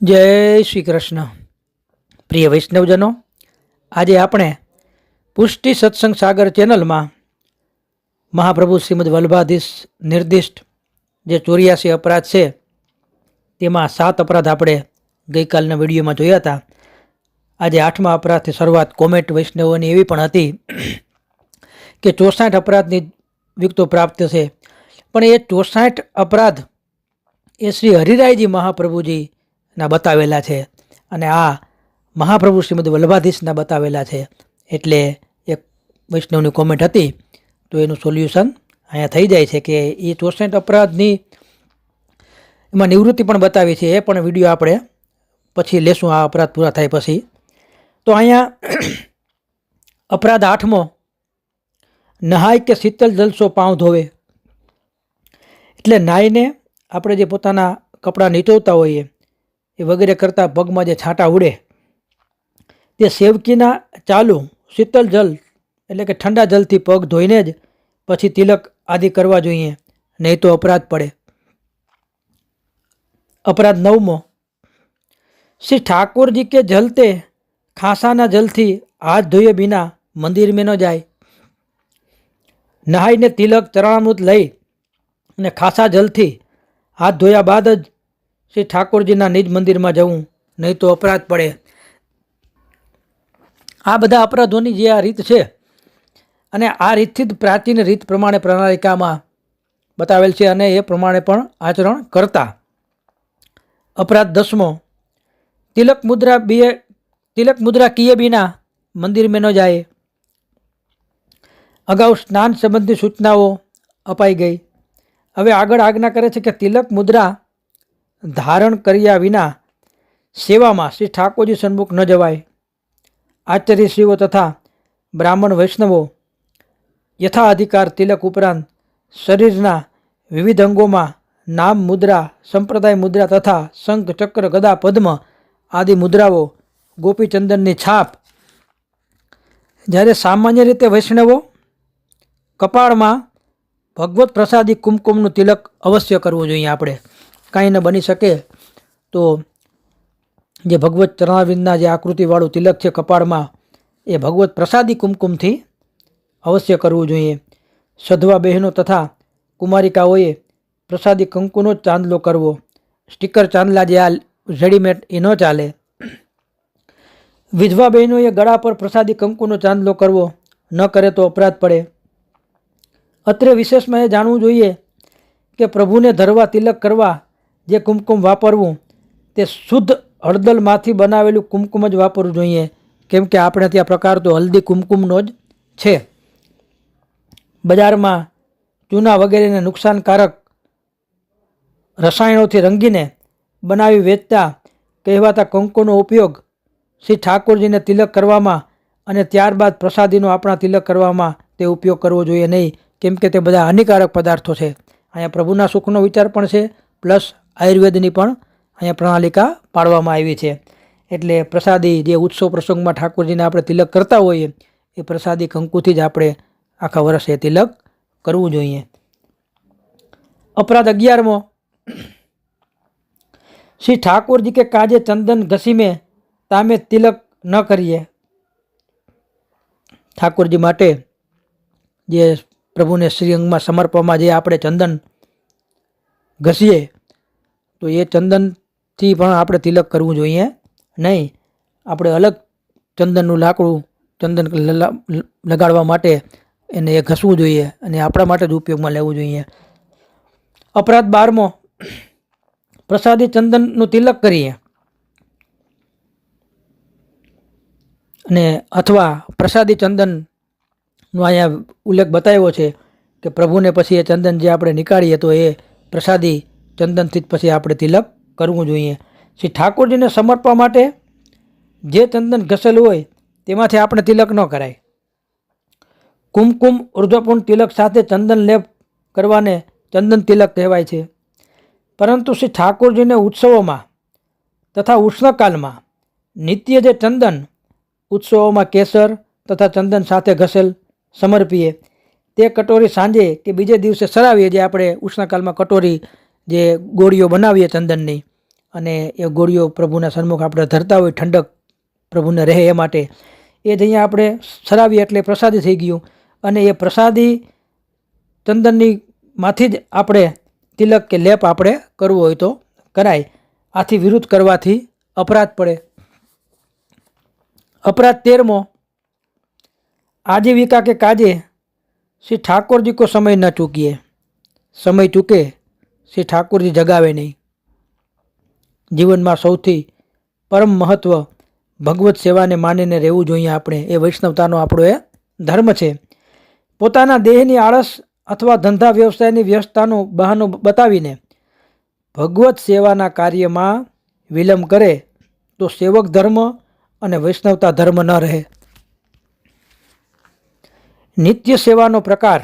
જય શ્રી કૃષ્ણ. પ્રિય વૈષ્ણવજનો, આજે આપણે પુષ્ટિ સત્સંગ સાગર ચેનલમાં મહાપ્રભુ શ્રીમદ વલ્ભાધીશ નિર્દિષ્ટ જે ચોર્યાસી અપરાધ છે, તેમાં સાત અપરાધ આપણે ગઈકાલના વિડીયોમાં જોયા હતા. આજે આઠમા અપરાધથી શરૂઆત કોમેન્ટ વૈષ્ણવોની એવી પણ હતી કે ચોસાઠ અપરાધની વિગતો પ્રાપ્ત છે. પણ એ ચોસાઠ અપરાધ એ શ્રી હરિરાયજી મહાપ્રભુજીના બતાવેલા છે. અને આ મહાપ્રભુ શ્રીમદ વલ્લભાધીશના બતાવેલા છે. એટલે એક વૈષ્ણવની કોમેન્ટ હતી, તો એનું સોલ્યુશન અહીંયા થઈ જાય છે કે એ ચોસઠ અપરાધની એમાં નિવૃત્તિ પણ બતાવી છે. એ પણ વીડિયો આપણે પછી લેશું, આ અપરાધ પૂરા થાય પછી. તો અહીંયા અપરાધ આઠમો, નહાય કે શીતલ જલસો પાઉં ધોવે. એટલે નાહીને આપણે જે પોતાના કપડાં નીચોવતા હોઈએ એ વગેરે કરતાં પગમાં જે છાંટા ઉડે, તે સેવકીના ચાલુ શીતલ જલ એટલે કે ઠંડા જલથી પગ ધોઈને જ પછી તિલક આદિ કરવા જોઈએ, નહીં તો અપરાધ પડે. અપરાધ નવમો, શ્રી ઠાકોરજી કે જલતે ખાંસાના જલથી હાથ ધોયે બિના મંદિર મેં ન જાય. નહાઈને તિલક ચરણામૃત લઈ અને ખાસા જલથી હાથ ધોયા બાદ જ શ્રી ઠાકોરજીના નિજ મંદિરમાં જવું, નહીં તો અપરાધ પડે. આ બધા અપરાધોની જે આ રીત છે, અને આ રીતથી જ પ્રાચીન રીત પ્રમાણે પ્રણાલિકામાં બતાવેલ છે અને એ પ્રમાણે પણ આચરણ કરતા. અપરાધ દસમો, તિલક મુદ્રા બીએ, તિલક મુદ્રા કીએ બીના મંદિર મેં ન જાય. અગાઉ સ્નાન સંબંધી સૂચનાઓ અપાઈ ગઈ. હવે આગળ આજ્ઞા કરે છે કે તિલક મુદ્રા ધારણ કર્યા વિના સેવામાં શ્રી ઠાકોરજી સન્મુખ ન જવાય. આચાર્યશ્રીઓ તથા બ્રાહ્મણ વૈષ્ણવો યથાધિકાર તિલક ઉપરાંત શરીરના વિવિધ અંગોમાં નામ મુદ્રા, સંપ્રદાય મુદ્રા તથા શંખ, ચક્ર, ગદા, પદ્મ આદિ મુદ્રાઓ ગોપીચંદનની છાપ. જ્યારે સામાન્ય રીતે વૈષ્ણવો કપાળમાં ભગવત પ્રસાદી કુમકુમનું તિલક અવશ્ય કરવું જોઈએ આપણે. કાંઈ ન બની શકે તો જે ભગવત ચરણાવિંદના જે આકૃતિવાળું તિલક છે કપાળમાં, એ ભગવત પ્રસાદી કુમકુમથી અવશ્ય કરવું જોઈએ. સધવા બહેનો તથા કુમારિકાઓએ પ્રસાદી કંકુનો જ ચાંદલો કરવો. સ્ટીકર ચાંદલા જે આ રેડીમેડ એ ન ચાલે. વિધવા બહેનોએ ગળા પર પ્રસાદી કંકુનો ચાંદલો કરવો. ન કરે તો અપરાધ પડે. અત્રે વિશેષમાં એ જાણવું જોઈએ કે પ્રભુને ધરવા તિલક કરવા જે કુમકુમ વાપરવું, તે શુદ્ધ હળદલમાંથી બનાવેલું કુમકુમ જ વાપરવું જોઈએ. કેમ કે આપણે ત્યાં પ્રકાર તો હલ્દી કુમકુમનો જ છે. બજારમાં ચૂના વગેરેને નુકસાનકારક રસાયણોથી રંગીને બનાવી વેચતા કહેવાતા કંકુનો ઉપયોગ શ્રી ઠાકોરજીને તિલક કરવામાં અને ત્યારબાદ પ્રસાદીનો આપણા તિલક કરવામાં તે ઉપયોગ કરવો જોઈએ નહીં. કેમ કે તે બધા હાનિકારક પદાર્થો છે. અહીંયા પ્રભુના સુખનો વિચાર પણ છે, પ્લસ આયુર્વેદની પણ અહીંયા પ્રણાલિકા પાડવામાં આવી છે. એટલે પ્રસાદી જે ઉત્સવ પ્રસંગમાં ઠાકોરજીને આપણે તિલક કરતા હોઈએ, એ પ્રસાદી કંકુથી જ આપણે આખા વર્ષે તિલક કરવું જોઈએ. અપરાધ અગિયારમો. શ્રી ઠાકોરજી કે કાજે ચંદન ઘસીમે તામે તિલક ન કરીએ. ઠાકોરજી માટે જે પ્રભુને શ્રીઅંગમાં સમર્પવામાં જે આપણે ચંદન ઘસીએ તો એ ચંદનથી પણ આપણે તિલક કરવું જોઈએ. નહીં, આપણે અલગ ચંદનનું લાકડું ચંદન લગાડવા માટે એને એ ઘસવું જોઈએ અને આપણા માટે જ ઉપયોગમાં લેવું જોઈએ. અપરાધ બારમો, પ્રસાદી ચંદનનું તિલક કરીએ. અને અથવા પ્રસાદી ચંદનનો અહીંયા ઉલ્લેખ બતાવ્યો છે કે પ્રભુને પછી એ ચંદન જે આપણે નીકાળીએ તો એ પ્રસાદી ચંદનથી જ પછી આપણે તિલક કરવું જોઈએ. શ્રી ઠાકોરજીને સમર્પવા માટે જે ચંદન ઘસેલું હોય તેમાંથી આપણે તિલક ન કરાય. કુમકુમ ઉર્ધ્વપૂર્ણ તિલક સાથે ચંદન લેપ કરવાને ચંદન તિલક કહેવાય છે. પરંતુ શ્રી ઠાકોરજીને ઉત્સવોમાં તથા ઉષ્ણકાલમાં નિત્ય જે ચંદન ઉત્સવોમાં કેસર તથા ચંદન સાથે ઘસેલ સમર્પીએ. તે કટોરી સાંજે કે બીજે દિવસે સરાવીએ જે આપણે ઉષ્ણકાલમાં કટોરી જે ગોળીઓ બનાવીએ ચંદનની અને એ ગોળીઓ પ્રભુના સન્મુખ આપણે ધરતા હોય, ઠંડક પ્રભુને રહે એ માટે, એ જ અહીંયા આપણે સરાવીએ એટલે પ્રસાદી થઈ ગયું. અને એ પ્રસાદી ચંદનની માંથી જ આપણે તિલક કે લેપ આપણે કરવો હોય તો કરાય. આથી વિરુદ્ધ કરવાથી અપરાધ પડે. અપરાધ તેરમો, આજીવિકા કે કાજે શ્રી ઠાકોરજી કો સમય ન ચૂકીએ. સમય ચૂકે. શ્રી ઠાકુરજી જગાવે નહીં. જીવનમાં સૌથી પરમ મહત્ત્વ ભગવત સેવાને માનીને રહેવું જોઈએ આપણે. એ વૈષ્ણવતાનો આપણો એ ધર્મ છે. પોતાના દેહની આળસ અથવા ધંધા વ્યવસાયની વ્યસ્તતાનું બહાનું બતાવીને ભગવત સેવાના કાર્યમાં વિલંબ કરે તો સેવક ધર્મ અને વૈષ્ણવતા ધર્મ ન રહે. નિત્ય સેવાનો પ્રકાર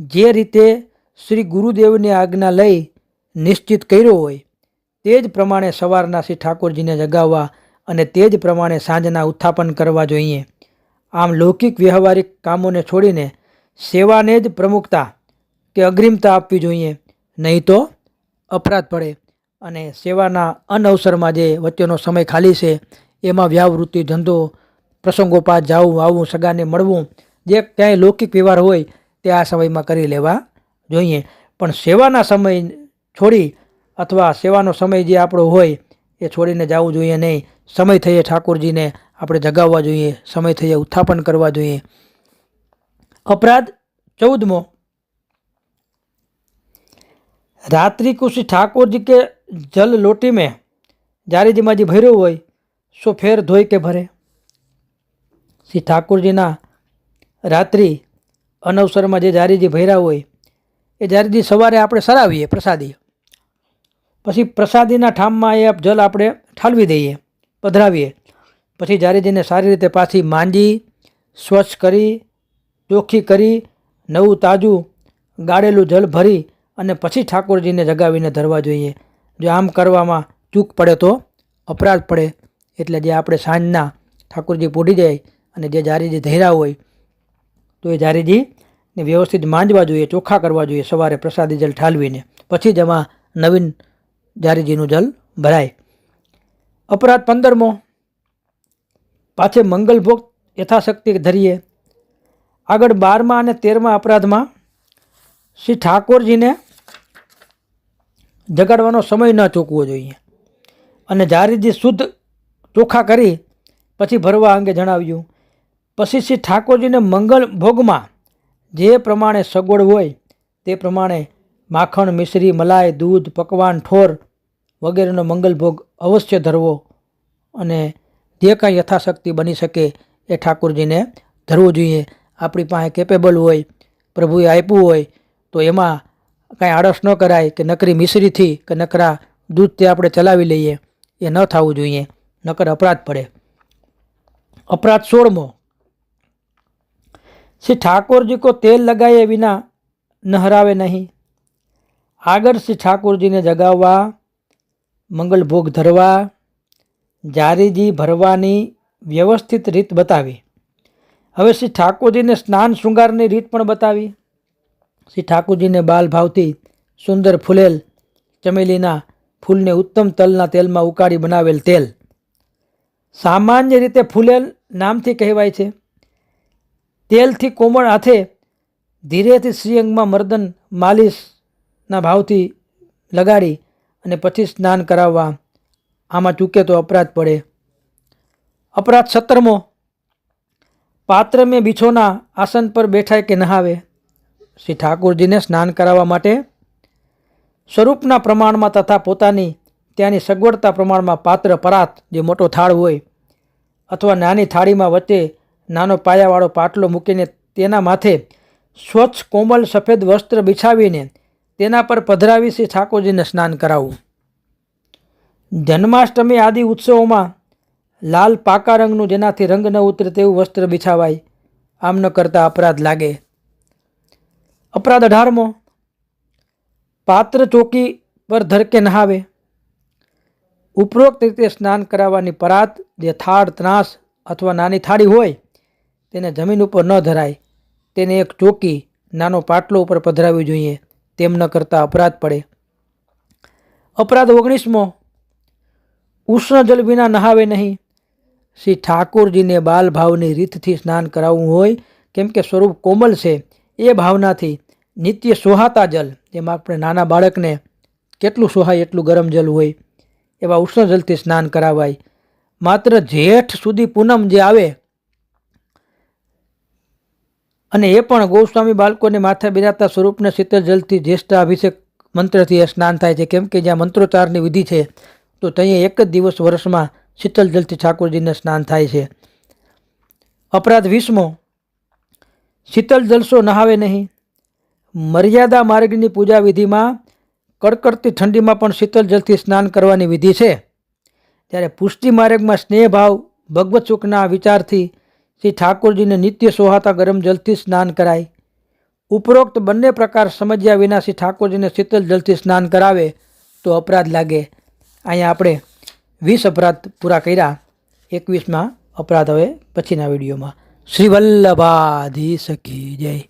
જે રીતે શ્રી ગુરુદેવની આજ્ઞા લઈ નિશ્ચિત કર્યો હોય, તે જ પ્રમાણે સવારના શ્રી ઠાકોરજીને જગાવવા અને તે જ પ્રમાણે સાંજના ઉત્થાપન કરવા જોઈએ. આમ લૌકિક વ્યવહારિક કામોને છોડીને સેવાને જ પ્રમુખતા કે અગ્રિમતા આપવી જોઈએ. નહીં તો અપરાધ પડે અને સેવાના અનઅવસરમાં જે વચ્ચેનો સમય ખાલી છે, એમાં વ્યાવૃત્તિ, ધંધો, પ્રસંગોપાત જવું આવવું સગાને મળવું, જે ક્યાંય લૌકિક વ્યવહાર હોય, તે આ સમયમાં કરી લેવા જોઈએ. પણ સેવાના સમય છોડી અથવા સેવાનો સમય જે આપણો હોય એ છોડીને જવું જોઈએ નહીં. સમય થઈએ ઠાકોરજીને આપણે જગાવવા જોઈએ. સમય થઈએ ઉત્થાપન કરવા જોઈએ. અપરાધ ચૌદમો. રાત્રિ કુશી ઠાકોરજી કે જલ લોટી મેં જ્યારે જેમાં જે ભર્યો હોય સો ફેર ધોઈ કે ભરે. શ્રી ઠાકોરજીના રાત્રિ અનવસરમાં જે જારી જે ભર્યા હોય એ જારીજી સવારે આપણે સરાવીએ પ્રસાદી, પછી પ્રસાદીના ઠામમાં એ જલ આપણે ઠાલવી દઈએ, પધરાવીએ. પછી જારીજીને સારી રીતે પાછી માંજી સ્વચ્છ કરી, ચોખ્ખી કરી, નવું તાજું ગાળેલું જલ ભરી અને પછી ઠાકોરજીને જગાવીને ધરવા જોઈએ. જો આમ કરવામાં ચૂક પડે તો અપરાધ પડે. એટલે જે આપણે સાંજના ઠાકોરજી પૂડી જાય અને જે જારીજી ધૈરા હોય, તો એ જારીજીને વ્યવસ્થિત માંજવા જોઈએ, ચોખ્ખા કરવા જોઈએ સવારે પ્રસાદી જલ ઠાલવીને. પછી જ એમાં નવીન જારીજીનું જલ ભરાય. અપરાધ પંદરમો. પાછે મંગલભોગ યથાશક્તિ ધરીએ. આગળ બારમા અને તેરમા અપરાધમાં શ્રી ઠાકોરજીને જગાડવાનો સમય ન ચૂકવો જોઈએ. અને જારીજી શુદ્ધ ચોખ્ખા કરી પછી ભરવા અંગે જણાવ્યું. પછી શ્રી ઠાકોરજીને મંગલ ભોગમાં જે પ્રમાણે સગવડ હોય, તે પ્રમાણે માખણ, મિશ્રી, મલાઈ, દૂધ, પકવાન, ઠોર વગેરેનો મંગલભોગ અવશ્ય ધરવો અને જે કાંઈ યથાશક્તિ બની શકે એ ઠાકુરજીને ધરવું જોઈએ. આપણી પાસે કેપેબલ હોય, પ્રભુએ આપ્યું હોય, તો એમાં કાંઈ આળસ ન કરાય કે નકરી મિશ્રીથી કે નકરા દૂધથી આપણે ચલાવી લઈએ. એ ન થવું જોઈએ. નકર અપરાધ પડે. અપરાધ સોળમો શ્રી ઠાકોરજી કો તેલ લગાએ વિના નહરાવે નહીં. આગળ શ્રી ઠાકોરજીને જગાવવા મંગલ ભોગ ધરવા, જારીજી ભરવાની વ્યવસ્થિત રીત બતાવી. હવે શ્રી ઠાકોરજીને સ્નાન શૃંગારની રીત પણ બતાવી. શ્રી ઠાકોરજીને બાલ ભાવથી સુંદર ફૂલેલ ચમેલીના ફૂલને ઉત્તમ તલના તેલમાં ઉકાળી બનાવેલ તેલ. સામાન્ય રીતે ફૂલેલ નામથી કહેવાય છે. તેલથી કોમળ હાથે ધીરેથી શ્રીઅંગમાં મર્દન માલિશના ભાવથી લગાડી અને પછી સ્નાન કરાવવા. આમાં ચૂકે તો અપરાધ પડે. અપરાધ સત્તરમો. પાત્ર મેં બીછોના આસન પર બેઠાય કે નહાવે શ્રી ઠાકોરજીને સ્નાન કરાવવા માટે સ્વરૂપના પ્રમાણમાં તથા પોતાની ત્યાંની સગવડતા પ્રમાણમાં પાત્ર પરાત જે મોટો થાળ હોય અથવા નાની થાળીમાં વચ્ચે નાનો પાયાવાળો પાટલો મૂકીને તેના માથે સ્વચ્છ કોમલ સફેદ વસ્ત્ર બિછાવીને તેના પર પધરાવી શ્રી ઠાકોરજીને સ્નાન કરાવવું જન્માષ્ટમી આદિ ઉત્સવોમાં લાલ પાકા રંગનું જેનાથી રંગ ન ઉતરે તેવું વસ્ત્ર બિછાવાય, આમ ન કરતા અપરાધ લાગે. અપરાધ અઢારમો, પાત્ર ચોકી પર ધરકે નહાવે. ઉપરોક્ત રીતે સ્નાન કરાવવાની પરાત, જે થાળ, ત્રાસ અથવા નાની થાળી હોય તેને જમીન ઉપર ન ધરાય. તેને એક ચોકી, નાનો પાટલો ઉપર પધરાવવી જોઈએ. તેમ ન કરતાં અપરાધ પડે. અપરાધ ઓગણીસમો. ઉષ્ણ જલ વિના નહાવે નહીં. શ્રી ઠાકોરજીને બાલભાવની રીતથી સ્નાન કરાવવું હોય, કેમ કે સ્વરૂપ કોમલ છે, એ ભાવનાથી નિત્ય સોહાતા જલ જેમાં આપણે નાના બાળકને કેટલું સોહાય એટલું ગરમ જલ હોય, એવા ઉષ્ણ જલથી સ્નાન કરાવાય. માત્ર જેઠ સુધી પૂનમ જે આવે અને એ પણ ગોસ્વામી બાળકોને માથે બિરાતા સ્વરૂપને શીતળ જલથી જ્યેષ્ઠા અભિષેક મંત્રથી સ્નાન થાય છે. કેમ કે જ્યાં મંત્રોચ્ચારની વિધિ છે, તો ત્યાં એક જ દિવસ વર્ષમાં શીતળ જલથી ઠાકોરજીને સ્નાન થાય છે. અપરાધ વીસમો, શીતળ જલસો નહાવે નહીં. મર્યાદા માર્ગની પૂજા વિધિમાં કડકડતી ઠંડીમાં પણ શીતળ જલથી સ્નાન કરવાની વિધિ છે. ત્યારે પુષ્ટિ માર્ગમાં સ્નેહ ભાવ ભગવત સુખના વિચારથી શ્રી ઠાકોરજીને નિત્ય સોહાતા ગરમ જલથી સ્નાન કરાય. ઉપરોક્ત બંને પ્રકાર સમજ્યા વિના શ્રી ઠાકોરજીને શીતલ જલથી સ્નાન કરાવે તો અપરાધ લાગે. અહીંયા આપણે વીસ અપરાધ પૂરા કર્યા. એકવીસમાં અપરાધ હવે પછીના વિડીયોમાં. શ્રી વલ્લભાધી સખી જય.